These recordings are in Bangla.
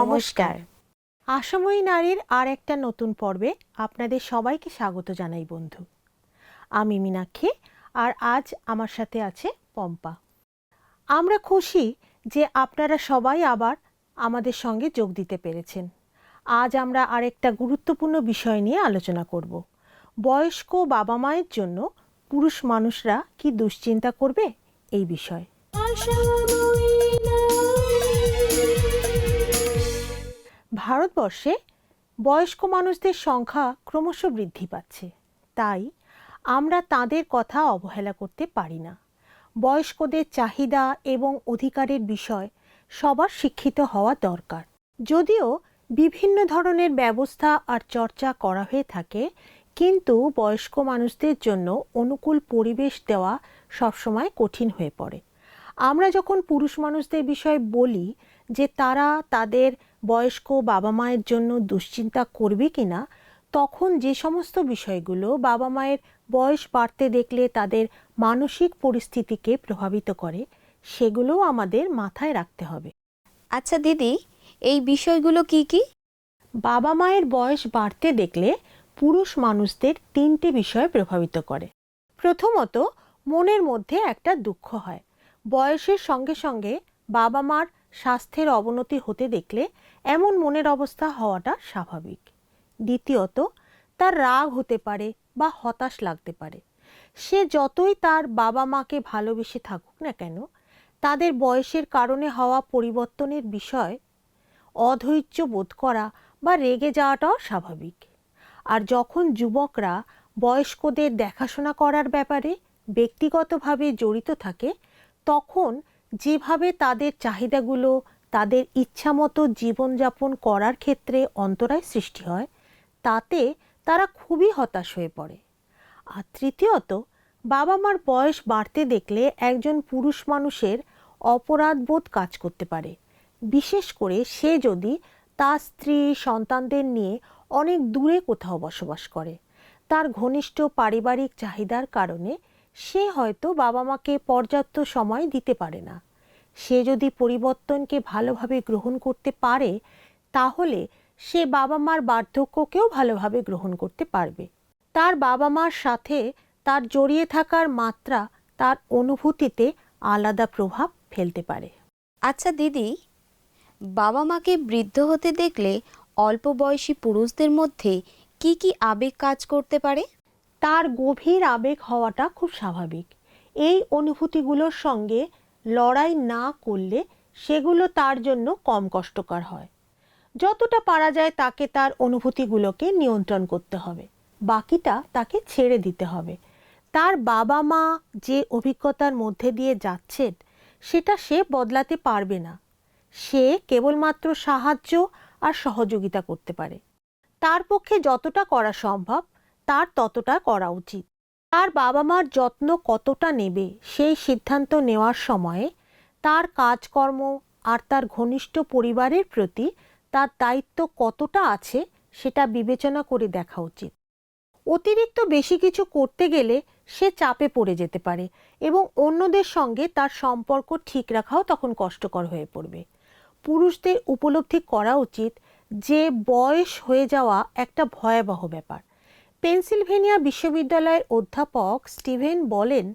নমস্কার। আসাময়ী নারীর আর একটা নতুন পর্বে আপনাদের সবাইকে স্বাগত জানাই বন্ধু। আমি মীনাক্ষী আর আজ আমার সাথে আছে পম্পা। আমরা খুশি যে আপনারা সবাই আবার আমাদের সঙ্গে যোগ দিতে পেরেছেন। আজ আমরা আরেকটা গুরুত্বপূর্ণ বিষয় নিয়ে আলোচনা করব। বয়স্ক বাবা মায়ের জন্য পুরুষ মানুষরা কি দুশ্চিন্তা করবে? এই বিষয়। ভারতবর্ষে বয়স্ক মানুষদের সংখ্যা ক্রমশ বৃদ্ধি পাচ্ছে। তাই আমরা তাদের কথা অবহেলা করতে পারি না। বয়স্কদের চাহিদা এবং অধিকারের বিষয় সবার শিক্ষিত হওয়া দরকার। যদিও বিভিন্ন ধরনের ব্যবস্থা আর চর্চা করা হয়ে থাকে, কিন্তু বয়স্ক মানুষদের জন্য অনুকূল পরিবেশ দেওয়া সবসময় কঠিন হয়ে পড়ে। আমরা যখন পুরুষ মানুষদের বিষয়ে বলি যে তারা তাদের বয়স্ক বাবা মায়ের জন্য দুশ্চিন্তা করবে কিনা তখন যে সমস্ত বিষয়গুলো বাবা মায়ের বয়স বাড়তে দেখলে তাদের মানসিক পরিস্থিতিকে প্রভাবিত করে সেগুলোও আমাদের মাথায় রাখতে হবে। আচ্ছা দিদি এই বিষয়গুলো কি কি? বাবা মায়ের বয়স বাড়তে দেখলে পুরুষ মানুষদের তিনটে বিষয় প্রভাবিত করে। প্রথমত মনের মধ্যে একটা দুঃখ হয়। বয়সের সঙ্গে সঙ্গে বাবা মার স্বাস্থ্যের অবনতি হতে দেখলে এমন মনের অবস্থা হওয়াটা স্বাভাবিক। দ্বিতীয়ত, তার রাগ হতে পারে বা হতাশ লাগতে পারে। সে যতই তার বাবা মাকে ভালোবেসে থাকুক না কেন, তাদের বয়সের কারণে হওয়া পরিবর্তনের বিষয় অধৈর্য বোধ করা বা রেগে যাওয়াটাও স্বাভাবিক। আর যখন যুবকরা বয়স্কদের দেখাশোনা করার ব্যাপারে ব্যক্তিগতভাবে জড়িত থাকে, তখন যেভাবে তাদের চাহিদাগুলো তাদের ইচ্ছামতো জীবনযাপন করার ক্ষেত্রে অন্তরায় সৃষ্টি হয়, তাতে তারা খুবই হতাশ হয়ে পড়ে। আর তৃতীয়ত বাবা মার বয়স বাড়তে দেখলে একজন পুরুষ মানুষের অপরাধবোধ কাজ করতে পারে। বিশেষ করে সে যদি তার স্ত্রী, সন্তানদের নিয়ে অনেক দূরে কোথাও বসবাস করে, তার ঘনিষ্ঠ পারিবারিক চাহিদার কারণে সে হয়তো বাবা মাকে পর্যাপ্ত সময় দিতে পারে না। সে যদি পরিবর্তনকে ভালোভাবে গ্রহণ করতে পারে তাহলে সে বাবা মার বার্ধক্যকেও ভালোভাবে গ্রহণ করতে পারবে। তার বাবা মার সাথে তার জড়িয়ে থাকার মাত্রা তার অনুভূতিতে আলাদা প্রভাব ফেলতে পারে। আচ্ছা দিদি বাবা মাকে বৃদ্ধ হতে দেখলে অল্প বয়সী পুরুষদের মধ্যে কি কি আবেগ কাজ করতে পারে? তার গভীর আবেগ হওয়াটা খুব স্বাভাবিক। এই অনুভূতিগুলোর সঙ্গে লড়াই না করলে সেগুলো তার জন্য কম কষ্টকর হয়। যতটা পারা যায় তাকে তার অনুভূতিগুলোকে নিয়ন্ত্রণ করতে হবে। বাকিটা তাকে ছেড়ে দিতে হবে। তার বাবা মা যে অভিজ্ঞতার মধ্যে দিয়ে যাচ্ছেন, সেটা সে বদলাতে পারবে না। সে কেবলমাত্র সাহায্য আর সহযোগিতা করতে পারে। তার পক্ষে যতটা করা সম্ভব, তার ততটা করা উচিত। তার বাবা মার যত্ন কতটা নেবে সেই সিদ্ধান্ত নেওয়ার সময়ে তার কাজকর্ম আর তার ঘনিষ্ঠ পরিবারের প্রতি তার দায়িত্ব কতটা আছে সেটা বিবেচনা করে দেখা উচিত। অতিরিক্ত বেশি কিছু করতে গেলে সে চাপে পড়ে যেতে পারে এবং অন্যদের সঙ্গে তার সম্পর্ক ঠিক রাখাও তখন কষ্টকর হয়ে পড়বে। পুরুষদের উপলব্ধি করা উচিত যে বয়স হয়ে যাওয়া একটা ভয়াবহ ব্যাপার। পেনসিলভেনিয়া বিশ্ববিদ্যালয়ের অধ্যাপক স্টিভেন বলেন,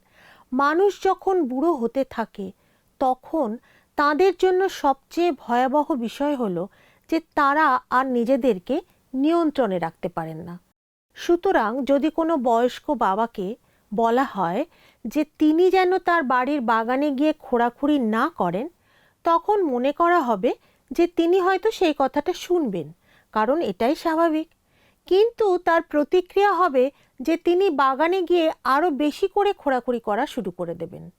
মানুষ যখন বুড়ো হতে থাকে, তখন তাদের জন্য সবচেয়ে ভয়াবহ বিষয় হলো যে তারা আর নিজেদেরকে নিয়ন্ত্রণে রাখতে পারেন না। সুতরাং যদি কোনো বয়স্ক বাবাকে বলা হয় যে তিনি যেন তার বাড়ির বাগানে গিয়ে খোঁড়াখুড়ি না করেন, তখন মনে করা হবে যে তিনি হয়তো সেই কথাটা শুনবেন, কারণ এটাই স্বাভাবিক। কিন্তু তার প্রতিক্রিয়া হবে যে তিনি বাগানে গিয়ে আরও বেশি করে খোঁড়াখুড়ি করা শুরু করে দেবেন।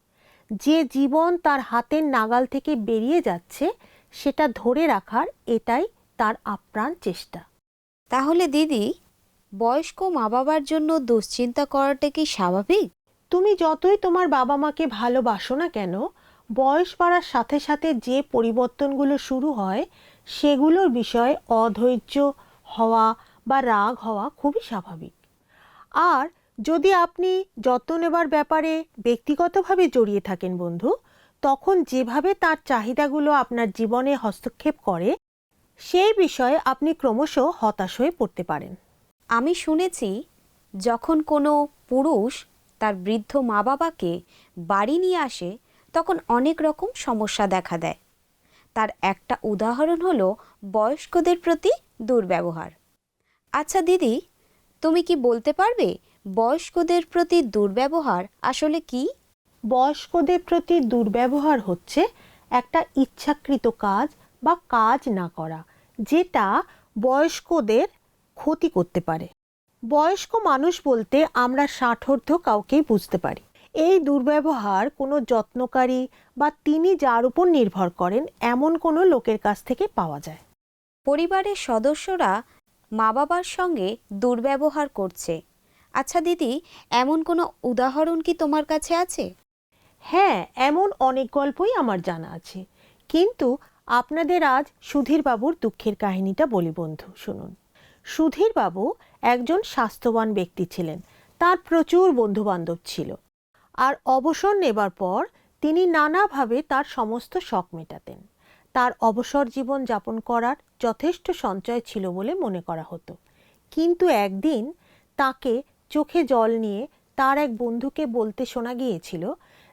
যে জীবন তার হাতের নাগাল থেকে বেরিয়ে যাচ্ছে সেটা ধরে রাখার এটাই তার আপ্রাণ চেষ্টা। তাহলে দিদি বয়স্ক মা বাবার জন্য দুশ্চিন্তা করাটা কি স্বাভাবিক? তুমি যতই তোমার বাবা মাকে ভালোবাসো না কেন বয়স বাড়ার সাথে সাথে যে পরিবর্তনগুলো শুরু হয় সেগুলোর বিষয়ে অধৈর্য হওয়া বা রাগ হওয়া খুবই স্বাভাবিক। আর যদি আপনি যত্ন নেবার ব্যাপারে ব্যক্তিগতভাবে জড়িয়ে থাকেন বন্ধু, তখন যেভাবে তার চাহিদাগুলো আপনার জীবনে হস্তক্ষেপ করে, সেই বিষয়ে আপনি ক্রমশ হতাশ হয়ে পড়তে পারেন। আমি শুনেছি, যখন কোনো পুরুষ তার বৃদ্ধ মা বাবাকে বাড়ি নিয়ে আসে, তখন অনেক রকম সমস্যা দেখা দেয়। তার একটা উদাহরণ হলো বয়স্কদের প্রতি দুর্ব্যবহার। আচ্ছা দিদি তুমি কি বলতে পারবে বয়স্কদের প্রতি দুর্ব্যবহার আসলে কি? বয়স্কদের প্রতি দুর্ব্যবহার হচ্ছে একটা ইচ্ছাকৃত কাজ বা কাজ না করা যেটা বয়স্কদের ক্ষতি করতে পারে। বয়স্ক মানুষ বলতে আমরা ষাঠর্ধ কাউকেই বুঝতে পারি। এই দুর্ব্যবহার কোনো যত্নকারী বা তিনি যার উপর নির্ভর করেন এমন কোনো লোকের কাছ থেকে পাওয়া যায়। পরিবারের সদস্যরা মা বাবার সঙ্গে দুর্ব্যবহার করছে। আচ্ছা দিদি, এমন কোনো উদাহরণ কি তোমার কাছে আছে? হ্যাঁ এমন অনেক গল্পই আমার জানা আছে। কিন্তু আপনাদের আজ সুধীরবাবুর দুঃখের কাহিনীটা বলি বন্ধু, শুনুন। সুধীরবাবু একজন স্বাস্থ্যবান ব্যক্তি ছিলেন। তার প্রচুর বন্ধুবান্ধব ছিল। আর অবসর নেবার পর তিনি নানাভাবে তার সমস্ত শখ মেটাতেন। তার অবসর জীবন যাপন করার যথেষ্ট সঞ্চয় ছিল বলে মনে করা হতো। কিন্তু একদিন তাকে চোখে জল নিয়ে তার এক বন্ধুকে বলতে শোনা গিয়েছিল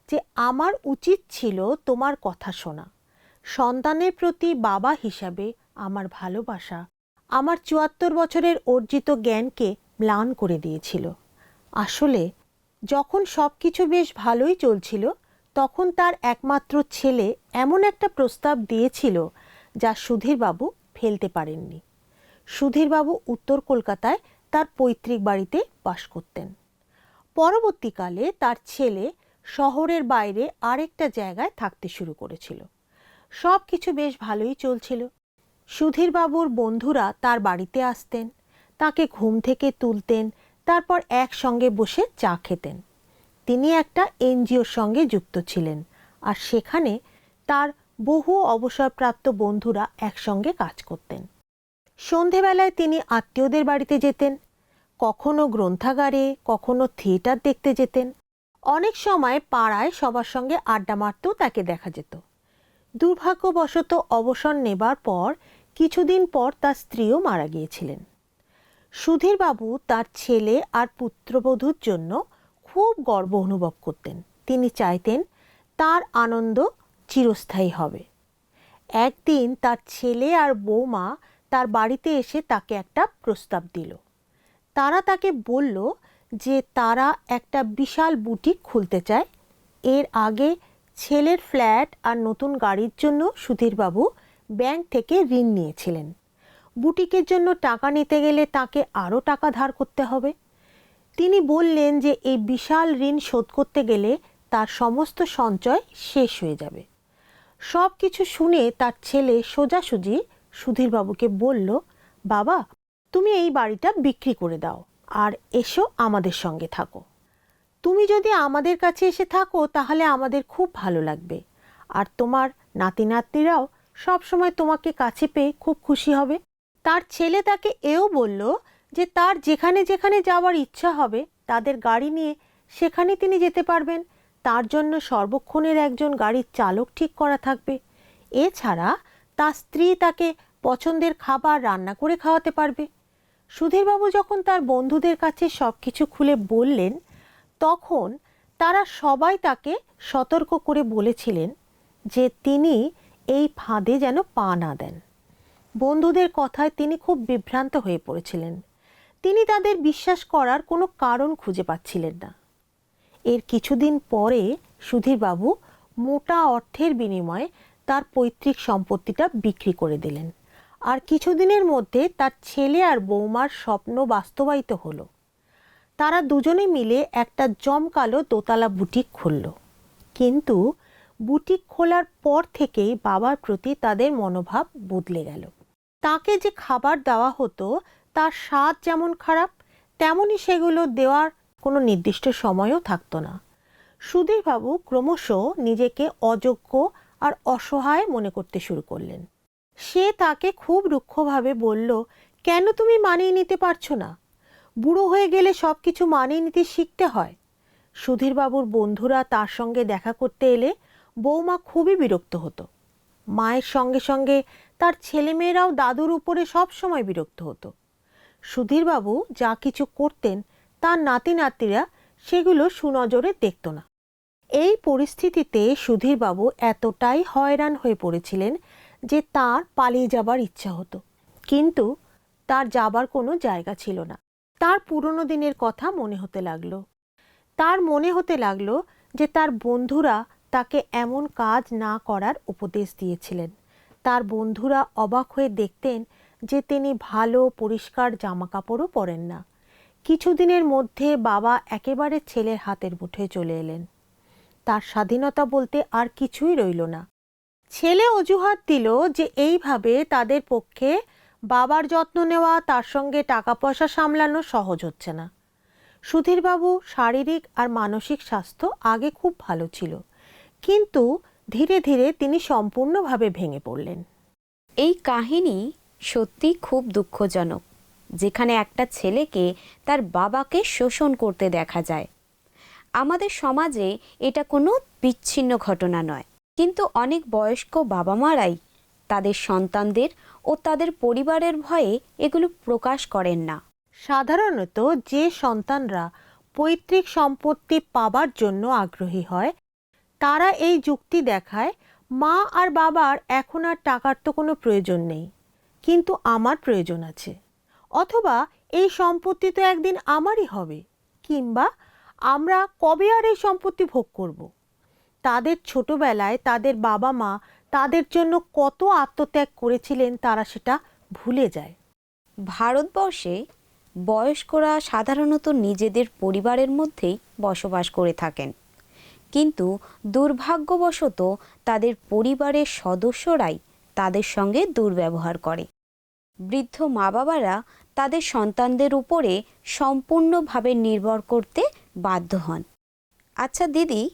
যে, আমার উচিত ছিল তোমার কথা শোনা। সন্তানের প্রতি বাবা হিসাবে আমার ভালোবাসা, আমার চুয়াত্তর বছরের অর্জিত জ্ঞানকে ম্লান করে দিয়েছিল। আসলে যখন সব কিছু বেশ ভালোই চলছিল তখন তার একমাত্র ছেলে এমন একটা প্রস্তাব দিয়েছিল যা সুধীরবাবু ফেলতে পারেননি। সুধীরবাবু উত্তর কলকাতায় তার পৈতৃক বাড়িতে বাস করতেন। পরবর্তীকালে তার ছেলে শহরের বাইরে আরেকটা জায়গায় থাকতে শুরু করেছিল। সব কিছু বেশ ভালোই চলছিল। সুধীরবাবুর বন্ধুরা তার বাড়িতে আসতেন, তাকে ঘুম থেকে তুলতেন, তারপর একসঙ্গে বসে চা খেতেন। তিনি একটা এনজিওর সঙ্গে যুক্ত ছিলেন আর সেখানে তার বহু অবসরপ্রাপ্ত বন্ধুরা একসঙ্গে কাজ করতেন। সন্ধেবেলায় তিনি আত্মীয়দের বাড়িতে যেতেন, কখনো গ্রন্থাগারে, কখনো থিয়েটার দেখতে যেতেন। অনেক সময় পাড়ায় সবার সঙ্গে আড্ডা মারতেও তাকে দেখা যেত। দুর্ভাগ্যবশত অবসর নেবার পর কিছুদিন পর তার স্ত্রীও মারা গিয়েছিলেন। সুধীরবাবু তার ছেলে আর পুত্রবধূর জন্য খুব গর্ব অনুভব করতেন। তিনি চাইতেন তার আনন্দ চিরস্থায়ী হবে। একদিন তার ছেলে আর বৌমা তার বাড়িতে এসে তাকে একটা প্রস্তাব দিল। তারা তাকে বলল যে তারা একটা বিশাল বুটিক খুলতে চায়। এর আগে ছেলের ফ্ল্যাট আর নতুন গাড়ির জন্য সুধীরবাবু ব্যাংক থেকে ঋণ নিয়েছিলেন। বুটিকের জন্য টাকা নিতে গেলে তাকে আরও টাকা ধার করতে হবে। তিনি বললেন যে এই বিশাল ঋণ শোধ করতে গেলে তার সমস্ত সঞ্চয় শেষ হয়ে যাবে। সব কিছু শুনে তার ছেলে সোজাসুজি সুধীরবাবুকে বলল, বাবা, তুমি এই বাড়িটা বিক্রি করে দাও আর এসো আমাদের সঙ্গে থাকো। তুমি যদি আমাদের কাছে এসে থাকো তাহলে আমাদের খুব ভালো লাগবে। আর তোমার নাতি নাতনিরাও সবসময় তোমাকে কাছে পেয়ে খুব খুশি হবে। তার ছেলে তাকে এও বলল যে তার যেখানে যেখানে যাওয়ার ইচ্ছা হবে, তাদের গাড়ি নিয়ে সেখানে তিনি যেতে পারবেন। তার জন্য সর্বক্ষণের একজন গাড়ির চালক ঠিক করা থাকবে। এছাড়া তার স্ত্রী তাকে পছন্দের খাবার রান্না করে খাওয়াতে পারবে। সুধীরবাবু যখন তার বন্ধুদের কাছে সব কিছু খুলে বললেন, তখন তারা সবাই তাকে সতর্ক করে বলেছিলেন যে তিনি এই ফাঁদে যেন পা না দেন। বন্ধুদের কথায় তিনি খুব বিভ্রান্ত হয়ে পড়েছিলেন। তিনি তাদের বিশ্বাস করার কোনো কারণ খুঁজে পাচ্ছিলেন না। এর কিছুদিন পরে সুধীরবাবু মোটা অর্থের বিনিময়ে তার পৈতৃক সম্পত্তিটা বিক্রি করে দিলেন। আর কিছুদিনের মধ্যে তার ছেলে আর বৌমার স্বপ্ন বাস্তবায়িত হলো। তারা দুজনে মিলে একটা জমকালো দোতলা বুটিক খুলল। কিন্তু বুটিক খোলার পর থেকেই বাবার প্রতি তাদের মনোভাব বদলে গেল। তাকে যে খাবার দেওয়া হতো তার স্বাদ যেমন খারাপ তেমনই সেগুলো দেওয়ার কোনো নির্দিষ্ট সময়ও থাকতো না। সুধীরবাবু ক্রমশ নিজেকে অযোগ্য আর অসহায় মনে করতে শুরু করলেন। সে তাকে খুব রুক্ষভাবে বলল, কেন তুমি মানিয়ে নিতে পারছ না? বুড়ো হয়ে গেলে সব কিছু মানিয়ে নিতে শিখতে হয়। সুধীরবাবুর বন্ধুরা তার সঙ্গে দেখা করতে এলে বৌমা খুবই বিরক্ত হতো। মায়ের সঙ্গে সঙ্গে তার ছেলেমেয়েরাও দাদুর উপরে সব সময় বিরক্ত হতো। সুধীরবাবু যা কিছু করতেন, তার নাতি নাতিরা সেগুলো সুনজরে দেখত না। এই পরিস্থিতিতে সুধীরবাবু এতটাই হয়রান হয়ে পড়েছিলেন যে তার পালিয়ে যাবার ইচ্ছা হতো। কিন্তু তার যাবার কোনো জায়গা ছিল না। তার পুরনো দিনের কথা মনে হতে লাগল। তার মনে হতে লাগল যে তার বন্ধুরা তাকে এমন কাজ না করার উপদেশ দিয়েছিলেন। তার বন্ধুরা অবাক হয়ে দেখতেন যে তিনি ভালো, পরিষ্কার জামাকাপড়ও পরেন না। কিছুদিনের মধ্যে বাবা একেবারে ছেলের হাতের মুঠোয় চলে এলেন। তার স্বাধীনতা বলতে আর কিছুই রইল না। ছেলে অজুহাত দিল যে এইভাবে তাদের পক্ষে বাবার যত্ন নেওয়া, তার সঙ্গে টাকা পয়সা সামলানো সহজ হচ্ছে না। সুধীরবাবু শারীরিক আর মানসিক স্বাস্থ্য আগে খুব ভালো ছিল, কিন্তু ধীরে ধীরে তিনি সম্পূর্ণভাবে ভেঙে পড়লেন। এই কাহিনী সত্যি খুব দুঃখজনক, যেখানে একটা ছেলেকে তার বাবাকে শোষণ করতে দেখা যায়। আমাদের সমাজে এটা কোনো বিচ্ছিন্ন ঘটনা নয়। কিন্তু অনেক বয়স্ক বাবা মারাই তাদের সন্তানদের ও তাদের পরিবারের ভয়ে এগুলো প্রকাশ করেন না। সাধারণত যে সন্তানরা পৈতৃক সম্পত্তি পাবার জন্য আগ্রহী হয়, তারা এই যুক্তি দেখায়, মা আর বাবার এখন আর টাকার তো কোনো প্রয়োজন নেই। কিন্তু আমার প্রয়োজন আছে। অথবা এই সম্পত্তি তো একদিন আমারই হবে, কিংবা আমরা কবে আর এই সম্পত্তি ভোগ করব? তাদের ছোটবেলায় তাদের বাবা মা তাদের জন্য কত আত্মত্যাগ করেছিলেন তারা সেটা ভুলে যায়। ভারতবর্ষে বয়স্করা সাধারণত নিজেদের পরিবারের মধ্যেই বসবাস করে থাকেন। কিন্তু দুর্ভাগ্যবশত তাদের পরিবারের সদস্যরাই তাদের সঙ্গে দুর্ব্যবহার করে। বৃদ্ধ মা বাবারা তাদের সন্তানদের উপরে সম্পূর্ণভাবে নির্ভর করতে বাধ্য হন। আচ্ছা দিদি,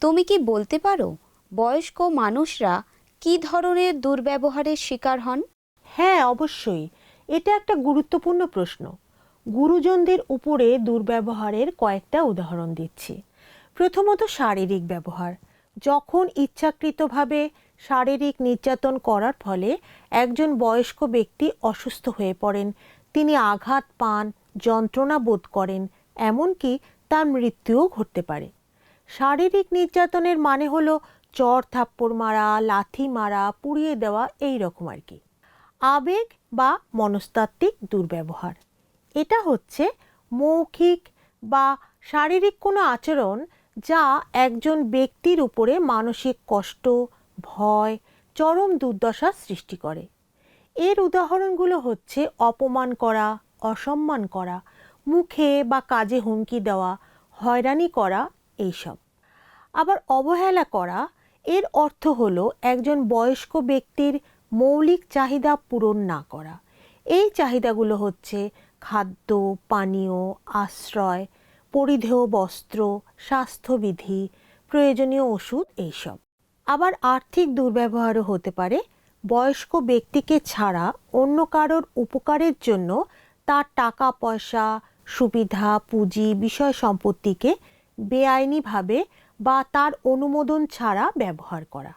তুমি কি বলতে পারো বয়স্ক মানুষরা কী ধরনের দুর্ব্যবহারের শিকার হন? হ্যাঁ অবশ্যই। এটা একটা গুরুত্বপূর্ণ প্রশ্ন। গুরুজনদের উপরে দুর্ব্যবহারের কয়েকটা উদাহরণ দিচ্ছি। প্রথমত শারীরিক ব্যবহার। যখন ইচ্ছাকৃতভাবে শারীরিক নির্যাতন করার ফলে একজন বয়স্ক ব্যক্তি অসুস্থ হয়ে পড়েন। তিনি আঘাত পান, যন্ত্রণা বোধ করেন, এমনকি তার মৃত্যুও ঘটতে পারে। শারীরিক নির্যাতনের মানে হলো চর থাপ্পড় মারা, লাথি মারা, পুড়িয়ে দেওয়া এই রকম আর কি। আবেগ বা মনস্তাত্ত্বিক দুর্ব্যবহার। এটা হচ্ছে মৌখিক বা শারীরিক কোনো আচরণ যা একজন ব্যক্তির উপরে মানসিক কষ্ট, ভয়, চরম দুর্দশা সৃষ্টি করে। এর উদাহরণগুলো হচ্ছে অপমান করা, অসম্মান করা, মুখে বা কাজে হুমকি দেওয়া, হয়রানি করা এইসব। আবার অবহেলা করা, এর অর্থ হলো একজন বয়স্ক ব্যক্তির মৌলিক চাহিদা পূরণ না করা। এই চাহিদাগুলো হচ্ছে খাদ্য, পানীয়, আশ্রয় পরিধেয় বস্ত্র স্বাস্থ্যবিধি প্রয়োজনীয় ওষুধ এইসব। আবার আর্থিক দুর্ব্যবহারও হতে পারে। বয়স্ক ব্যক্তিকে ছাড়া অন্য কারোর উপকারের জন্য তার টাকা পয়সা সুবিধা পুঁজি বিষয় সম্পত্তিকে বেআইনিভাবে বা তার অনুমোদন ছাড়া ব্যবহার করা।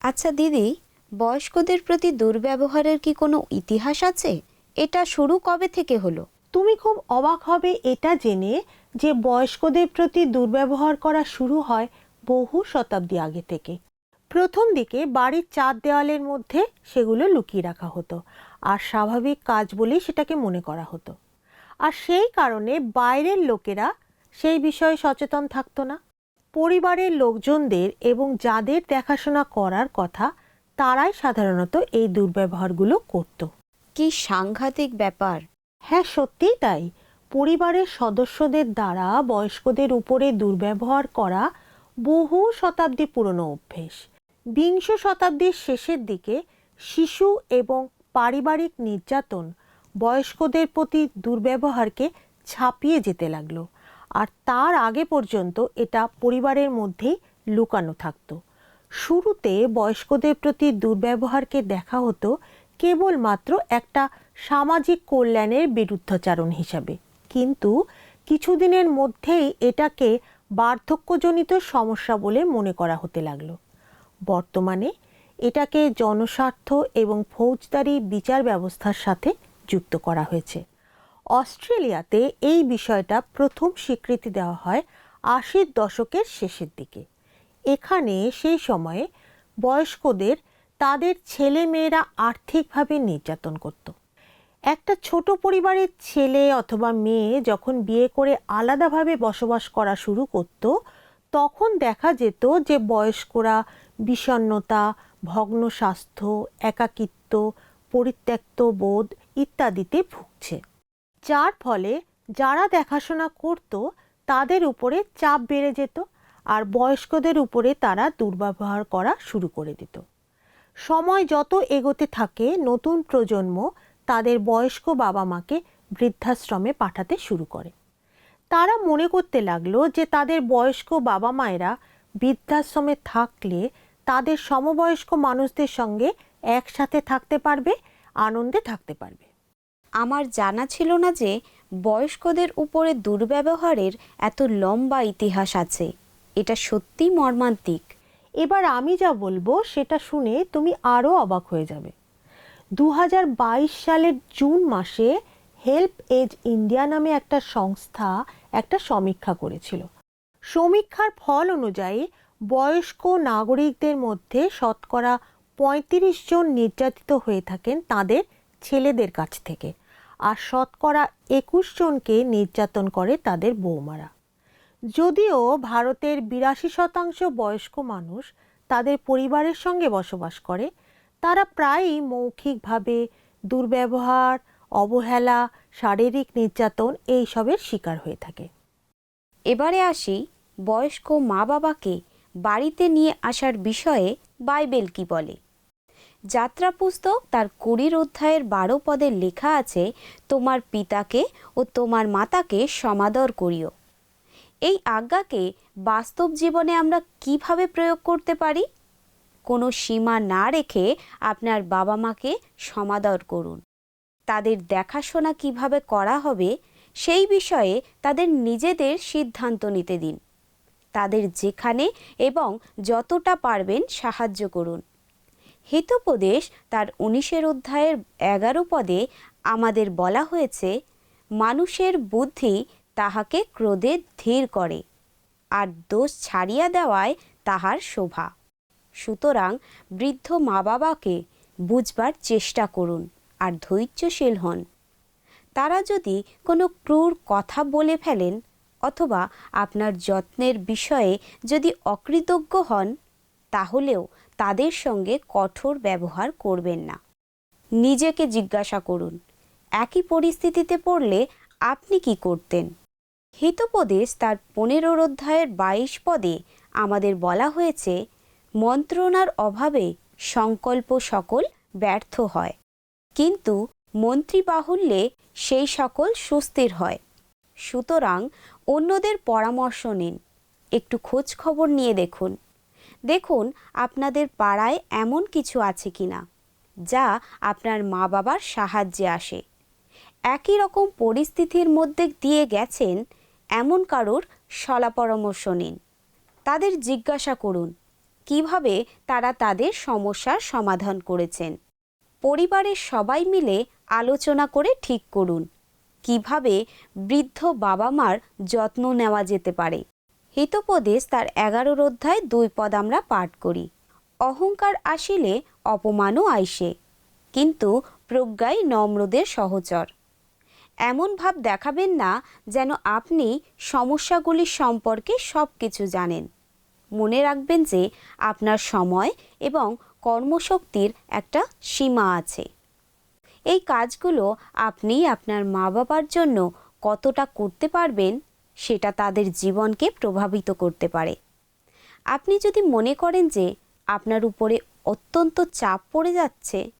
আচ্ছা দিদি বয়স্কদের প্রতি দুর্ব্যবহারের কি কোনো ইতিহাস আছে? এটা শুরু কবে থেকে হলো? তুমি খুব অবাক হবে এটা জেনে যে বয়স্কদের প্রতি দুর্ব্যবহার করা শুরু হয় বহু শতাব্দী আগে থেকে। প্রথম দিকে বাড়ির চার দেওয়ালের মধ্যে সেগুলো লুকিয়ে রাখা হতো আর স্বাভাবিক কাজ বলেই সেটাকে মনে করা হতো। আর সেই কারণে বাইরের লোকেরা সেই বিষয়ে সচেতন থাকতো না। পরিবারের লোকজনদের এবং যাদের দেখাশোনা করার কথা তারাই সাধারণত এই দুর্ব্যবহারগুলো করতো। কি সাংঘাতিক ব্যাপার। হ্যাঁ সত্যিই তাই। পরিবারের সদস্যদের দ্বারা বয়স্কদের উপরে দুর্ব্যবহার করা বহু শতাব্দী পুরনো অভ্যেস। বিংশ শতাব্দীর শেষের দিকে শিশু এবং পারিবারিক নির্যাতন বয়স্কদের প্রতি দুর্ব্যবহারকে ছাপিয়ে যেতে লাগল। আর তার আগে পর্যন্ত এটা পরিবারের মধ্যেই লুকানো থাকতো। শুরুতে বয়স্কদের প্রতি দুর্ব্যবহারকে দেখা হতো কেবলমাত্র একটা সামাজিক কল্যাণের বিরুদ্ধাচারণ হিসাবে। কিন্তু কিছুদিনের মধ্যেই এটাকে বার্ধক্যজনিত সমস্যা বলে মনে করা হতে লাগল। বর্তমানে এটাকে জনস্বার্থ এবং ফৌজদারি বিচার ব্যবস্থার সাথে যুক্ত করা হয়েছে। অস্ট্রেলিয়াতে এই বিষয়টা প্রথম স্বীকৃতি দেওয়া হয় আশির দশকের শেষের দিকে। এখানে সেই সময়ে বয়স্কদের তাদের ছেলে মেয়েরা আর্থিকভাবে নির্যাতন করত। একটা ছোট পরিবারের ছেলে অথবা মেয়ে যখন বিয়ে করে আলাদাভাবে বসবাস করা শুরু করত, তখন দেখা যেত যে বয়স্করা বিষণ্ণতা, ভগ্ন স্বাস্থ্য, একাকিত্ব, পরিত্যক্ত বোধ ইত্যাদিতে ভুগছে। যার ফলে যারা দেখাশোনা করত, তাদের উপরে চাপ বেড়ে যেত আর বয়স্কদের উপরে তারা দুর্ব্যবহার করা শুরু করে দিত। সময় যত এগোতে থাকে, নতুন প্রজন্ম তাদের বয়স্ক বাবা মাকে বৃদ্ধাশ্রমে পাঠাতে শুরু করে। তারা মনে করতে লাগল যে তাদের বয়স্ক বাবা মায়েরা বৃদ্ধাশ্রমে থাকলে তাদের সমবয়স্ক মানুষদের সঙ্গে একসাথে থাকতে পারবে আনন্দে থাকতে পারবে। আমার জানা ছিল না যে বয়স্কদের উপরে দুর্ব্যবহারের এত লম্বা ইতিহাস আছে। এটা সত্যি মর্মান্তিক। এবার আমি যা বলব সেটা শুনে তুমি আরও অবাক হয়ে যাবে। দু হাজার বাইশ সালের জুন মাসে হেল্প এজ ইন্ডিয়া নামে একটা সংস্থা একটা সমীক্ষা করেছিল। সমীক্ষার ফল অনুযায়ী বয়স্ক নাগরিকদের মধ্যে শতকরা পঁয়ত্রিশ জন নির্যাতিত হয়ে থাকেন তাদের ছেলেদের কাছ থেকে আর শতকরা একুশ জনকে নির্যাতন করে তাদের বৌমারা। যদিও ভারতের বিরাশি শতাংশ বয়স্ক মানুষ তাদের পরিবারের সঙ্গে বসবাস করে তারা প্রায়ই মৌখিকভাবে দুর্ব্যবহার, অবহেলা, শারীরিক নির্যাতন এইসবের শিকার হয়ে থাকে। এবারে আসি বয়স্ক মা বাবাকে বাড়িতে নিয়ে আসার বিষয়ে বাইবেল কি বলে? যাত্রা পুস্তক তার কুড়ির অধ্যায়ের বারো পদে লেখা আছে, তোমার পিতাকে ও তোমার মাতাকে সমাদর করিও। এই আজ্ঞাকে বাস্তব জীবনে আমরা কীভাবে প্রয়োগ করতে পারি? কোনো সীমা না রেখে আপনার বাবা মাকে সমাদর করুন। তাদের দেখাশোনা কীভাবে করা হবে সেই বিষয়ে তাদের নিজেদের সিদ্ধান্ত নিতে দিন। তাদের যেখানে এবং যতটা পারবেন সাহায্য করুন। হিতোপদেশ তার উনিশের অধ্যায়ের এগারো পদে আমাদের বলা হয়েছে, মানুষের বুদ্ধি তাহাকে ক্রোধে ধীর করে, আর দোষ ছাড়িয়া দেওয়ায় তাহার শোভা। সুতরাং বৃদ্ধ মা বাবাকে বুঝবার চেষ্টা করুন আর ধৈর্যশীল হন। তারা যদি কোনো ক্রূর কথা বলে ফেলেন অথবা আপনার যত্নের বিষয়ে যদি অকৃতজ্ঞ হন, তাহলেও তাদের সঙ্গে কঠোর ব্যবহার করবেন না। নিজেকে জিজ্ঞাসা করুন, একই পরিস্থিতিতে পড়লে আপনি কি করতেন? হিতোপদেশ তার পনেরোর অধ্যায়ের বাইশ পদে আমাদের বলা হয়েছে মন্ত্রণার অভাবে সংকল্প সকল ব্যর্থ হয়। কিন্তু মন্ত্রী বাহুল্যে সেই সকল সুস্থির হয়। সুতরাং অন্যদের পরামর্শ নিন। একটু খোঁজ খবর নিয়ে দেখুন। দেখুন আপনাদের পাড়ায় এমন কিছু আছে কি না যা আপনার মা বাবার সাহায্যে আসে। একই রকম পরিস্থিতির মধ্যে দিয়ে গেছেন এমন কারোর সলা পরামর্শ নিন। তাদের জিজ্ঞাসা করুন। কীভাবে তারা তাদের সমস্যার সমাধান করেছেন। পরিবারের সবাই মিলে আলোচনা করে ঠিক করুন। কীভাবে বৃদ্ধ বাবা মার যত্ন নেওয়া যেতে পারে। হিতোপদেশ তার এগারোর অধ্যায় দুই পদ আমরা পাঠ করি। অহংকার আসিলে অপমানও আইসে, কিন্তু প্রজ্ঞাই নম্রদের সহচর। এমন ভাব দেখাবেন না যেন আপনি সমস্যাগুলি সম্পর্কে সব কিছু জানেন। মনে রাখবেন যে আপনার সময় এবং কর্মশক্তির একটা সীমা আছে। এই কাজগুলো আপনি আপনার মা বাবার জন্য কতটা করতে পারবেন সেটা তাদের জীবনকে প্রভাবিত করতে পারে। আপনি যদি মনে করেন যে আপনার উপরে অত্যন্ত চাপ পড়ে যাচ্ছে,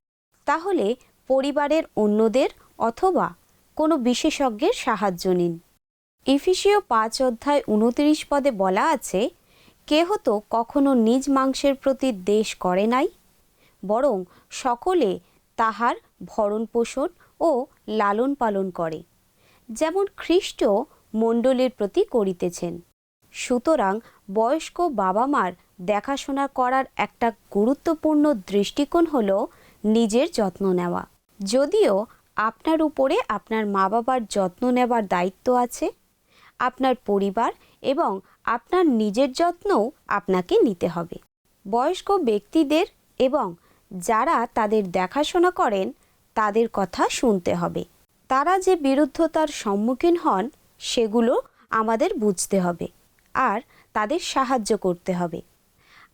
তাহলে পরিবারের অন্যদের অথবা কোনো বিশেষজ্ঞের সাহায্য নিন। ইফিসীয় পাঁচ অধ্যায় উনত্রিশ পদে বলা আছে কেহ তো কখনো নিজ মাংসের প্রতি দেশ করে নাই, বরং সকলে তাহার ভরণ পোষণ ও লালন পালন করে, যেমন খ্রিস্ট মণ্ডলীর প্রতি করিতেছেন। সুতরাং বয়স্ক বাবা মার দেখাশোনা করার একটা গুরুত্বপূর্ণ দৃষ্টিকোণ হল নিজের যত্ন নেওয়া। যদিও আপনার উপরে আপনার মা বাবার যত্ন নেবার দায়িত্ব আছে, আপনার পরিবার এবং আপনার নিজের যত্নও আপনাকে নিতে হবে। বয়স্ক ব্যক্তিদের এবং যারা তাদের দেখাশোনা করেন, তাদের কথা শুনতে হবে। তারা যে বিরুদ্ধতার সম্মুখীন হন, সেগুলো আমাদের বুঝতে হবে আর তাদের সাহায্য করতে হবে।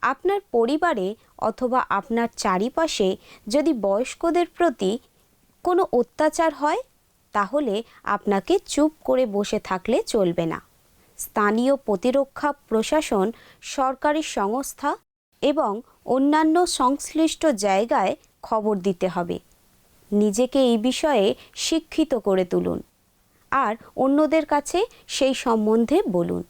আপনার পরিবারে অথবা আপনার চারিপাশে যদি বয়স্কদের প্রতি কোনো অত্যাচার হয়, তাহলে আপনাকে চুপ করে বসে থাকলে চলবে না। স্থানীয় প্রতিরক্ষা প্রশাসন, সরকারি সংস্থা এবং অন্যান্য সংশ্লিষ্ট জায়গায় খবর দিতে হবে। নিজেকে এই বিষয়ে শিক্ষিত করে তুলুন। আর অন্যদের কাছে সেই সম্বন্ধে বলুন।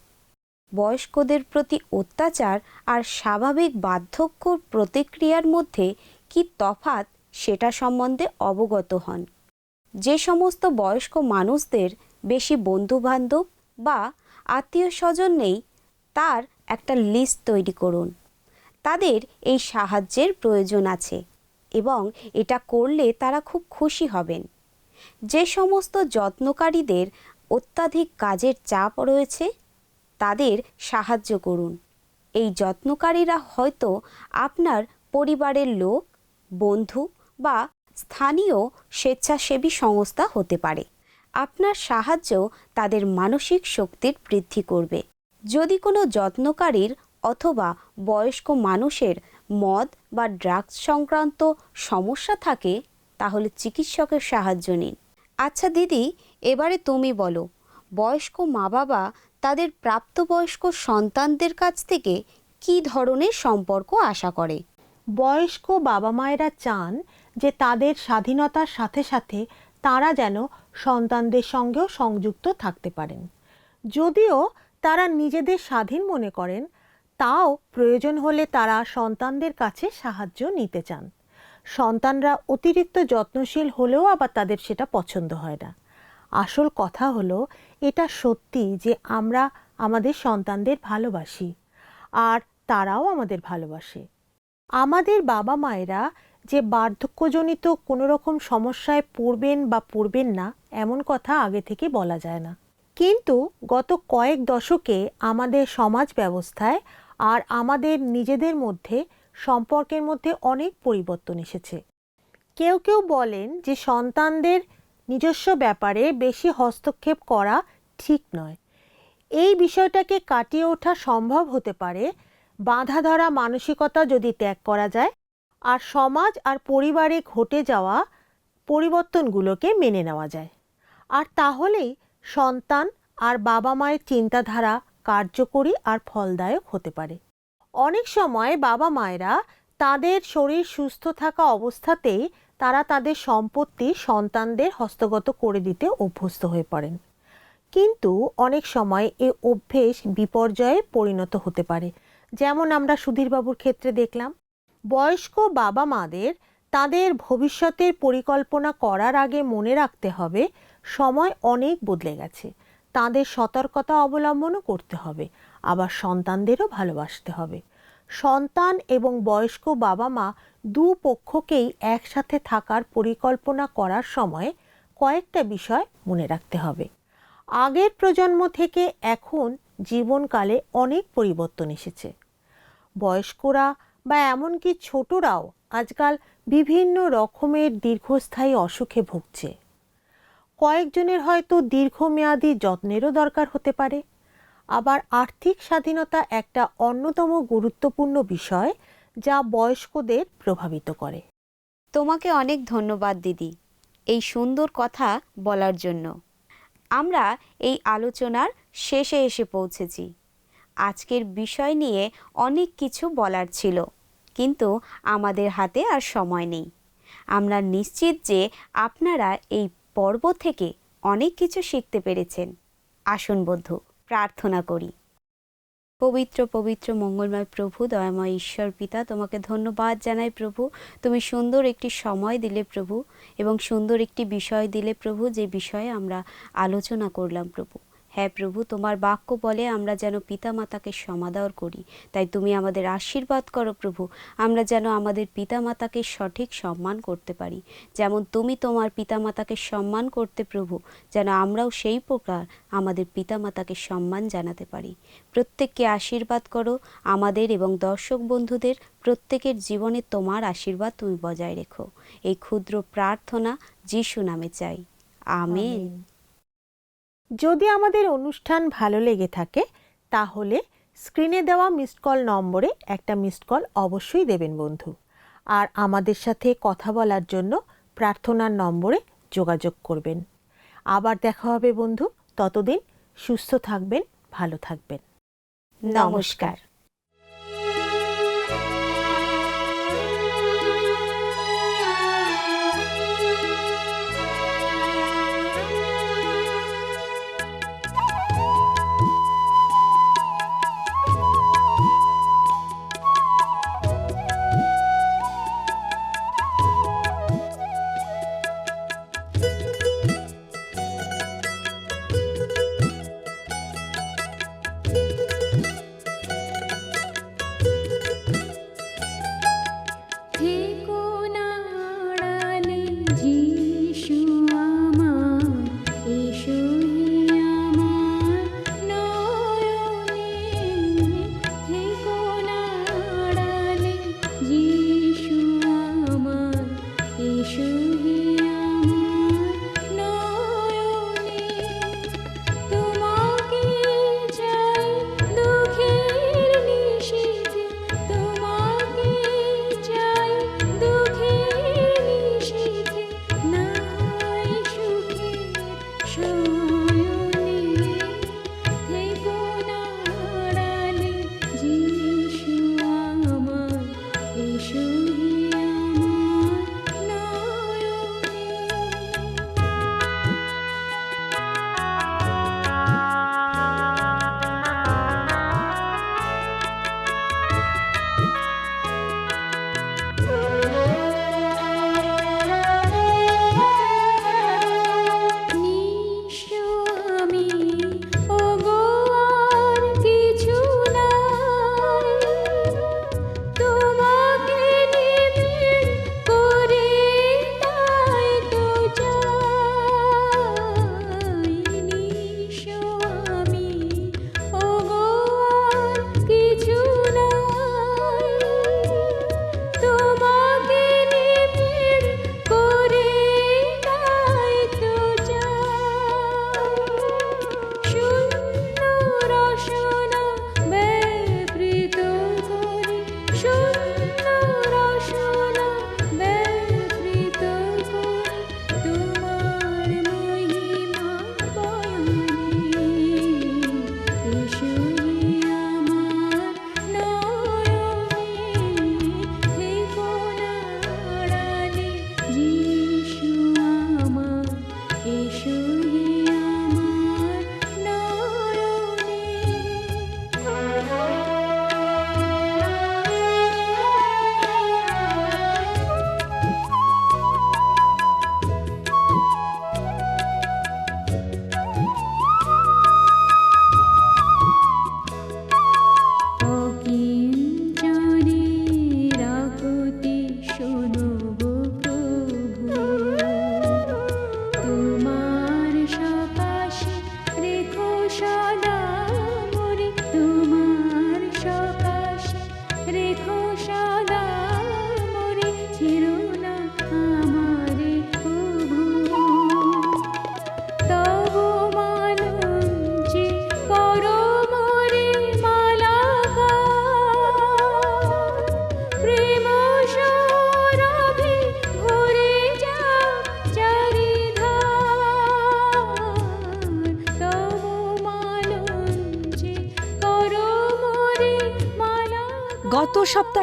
বয়স্কদের প্রতি অত্যাচার আর স্বাভাবিক বার্ধক্য প্রতিক্রিয়ার মধ্যে কি তফাৎ সেটা সম্বন্ধে অবগত হন। যে সমস্ত বয়স্ক মানুষদের, বেশি বন্ধুবান্ধব বা আত্মীয় স্বজন নেই, তার একটা লিস্ট তৈরি করুন। তাদের এই সাহায্যের প্রয়োজন আছে এবং এটা করলে তারা খুব খুশি হবেন। যে সমস্ত যত্নকারীদের অত্যাধিক কাজের চাপ রয়েছে, তাদের সাহায্য করুন। এই যত্নকারীরা হয়তো আপনার পরিবারের লোক, বন্ধু বা স্থানীয় স্বেচ্ছাসেবী সংস্থা হতে পারে। আপনার সাহায্য তাদের মানসিক শক্তির বৃদ্ধি করবে। যদি কোনো যত্নকারীর অথবা বয়স্ক মানুষের মদ বা ড্রাগস সংক্রান্ত সমস্যা থাকে, তাহলে চিকিৎসকের সাহায্য নিন। আচ্ছা দিদি, এবারে তুমি বলো, বয়স্ক মা বাবা তাদের প্রাপ্তবয়স্ক সন্তানদের কাছ থেকে কী ধরনের সম্পর্ক আশা করে? বয়স্ক বাবা মায়েরা চান যে তাদের স্বাধীনতার সাথে সাথে তারা যেন সন্তানদের সঙ্গেও সংযুক্ত থাকতে পারেন। যদিও তারা নিজেদের স্বাধীন মনে করেন, তাও প্রয়োজন হলে তারা সন্তানদের কাছে সাহায্য নিতে চান। সন্তানরা অতিরিক্ত যত্নশীল হলেও আবার তাদের সেটা পছন্দ হয় না। আসল কথা হলো, এটা সত্যি যে আমরা আমাদের সন্তানদের ভালোবাসি, আর তারাও আমাদের ভালোবাসে। আমাদের বাবা মায়েরা যে বার্ধক্যজনিত কোনো রকম সমস্যায় পড়বেন বা পড়বেন না, এমন কথা আগে থেকে বলা যায় না। কিন্তু গত কয়েক দশকে আমাদের সমাজ ব্যবস্থায় আর আমাদের নিজেদের মধ্যে সম্পর্কের মধ্যে অনেক পরিবর্তন এসেছে। কেউ কেউ বলেন যে সন্তানদের নিজস্ব ব্যাপারে বেশি হস্তক্ষেপ করা ঠিক নয়। এই বিষয়টাকে কাটিয়ে ওঠা সম্ভব হতে পারে বাঁধা ধরা মানসিকতা যদি ত্যাগ করা যায় আর সমাজ আর পরিবারে ঘটে যাওয়া পরিবর্তনগুলোকে মেনে নেওয়া যায়। আর তাহলেই সন্তান আর বাবা মায়ের চিন্তাধারা কার্যকরী আর ফলদায়ক হতে পারে। অনেক সময় বাবা মায়েরা তাদের শরীর সুস্থ থাকা অবস্থাতেই তারা তাদের সম্পত্তি সন্তানদের হস্তগত করে দিতে অভ্যস্ত হয়ে পড়েন। কিন্তু অনেক সময় এ অভ্যেস বিপর্যয়ে পরিণত হতে পারে। যেমন আমরা সুধীরবাবুর ক্ষেত্রে দেখলাম। বয়স্ক বাবা মাদের তাদের ভবিষ্যতের পরিকল্পনা করার আগে মনে রাখতে হবে, সময় অনেক বদলে গেছে। তাদের সতর্কতা অবলম্বনও করতে হবে, আবার সন্তানদেরও ভালোবাসতে হবে। সন্তান এবং বয়স্ক বাবা মা দু পক্ষকেই একসাথে থাকার পরিকল্পনা করার সময় কয়েকটা বিষয় মনে রাখতে হবে। আগের প্রজন্ম থেকে এখন জীবনকালে অনেক পরিবর্তন এসেছে। বয়স্করা বা এমনকি ছোটরাও আজকাল বিভিন্ন রকমের দীর্ঘস্থায়ী অসুখে ভুগছে। কয়েকজনের হয়তো দীর্ঘমেয়াদী যত্নেরও দরকার হতে পারে। আবার আর্থিক স্বাধীনতা একটা অন্যতম গুরুত্বপূর্ণ বিষয় যা বয়স্কদের প্রভাবিত করে। তোমাকে অনেক ধন্যবাদ, দিদি, এই সুন্দর কথা বলার জন্য। আমরা এই আলোচনার শেষে এসে পৌঁছেছি। আজকের বিষয় নিয়ে অনেক কিছু বলার ছিল, কিন্তু আমাদের হাতে আর সময় নেই। আমরা নিশ্চিত যে আপনারা এই পর্ব থেকে অনেক কিছু শিখতে পেরেছেন। আসুন বন্ধু, প্রার্থনা করি। পবিত্র পবিত্র, মঙ্গলময় প্রভু, দয়াময় ঈশ্বর পিতা, তোমাকে ধন্যবাদ জানাই প্রভু। তুমি সুন্দর একটি সময় দিলে প্রভু এবং সুন্দর একটি বিষয় দিলে প্রভু, যে বিষয়ে আমরা আলোচনা করলাম প্রভু। হ্যাঁ প্রভু, তোমার বাক্য বলে আমরা যেন পিতামাতাকে সমাদর করি। তাই তুমি আমাদের আশীর্বাদ করো প্রভু, আমরা যেন আমাদের পিতামাতাকে সঠিক সম্মান করতে পারি। যেমন তুমি তোমার পিতামাতাকে সম্মান করতে প্রভু, যেন আমরাও সেই প্রকার আমাদের পিতামাতাকে সম্মান জানাতে পারি। প্রত্যেককে আশীর্বাদ করো, আমাদের এবং দর্শক বন্ধুদের, প্রত্যেকের জীবনে তোমার আশীর্বাদ তুমি বজায় রেখো। এই ক্ষুদ্র প্রার্থনা যিশু নামে চাই। আমেন। যদি আমাদের অনুষ্ঠান ভালো লেগে থাকে, তাহলে স্ক্রিনে দেওয়া মিসড কল নম্বরে একটা মিসড কল অবশ্যই দেবেন বন্ধু। আর আমাদের সাথে কথা বলার জন্য প্রার্থনার নম্বরে যোগাযোগ করবেন। আবার দেখা হবে বন্ধু, ততদিন সুস্থ থাকবেন, ভালো থাকবেন। নমস্কার।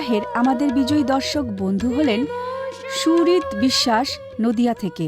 সপ্তাহের আমাদের বিজয়ী দর্শক বন্ধু হলেন সুরিত বিশ্বাস নদিয়া থেকে।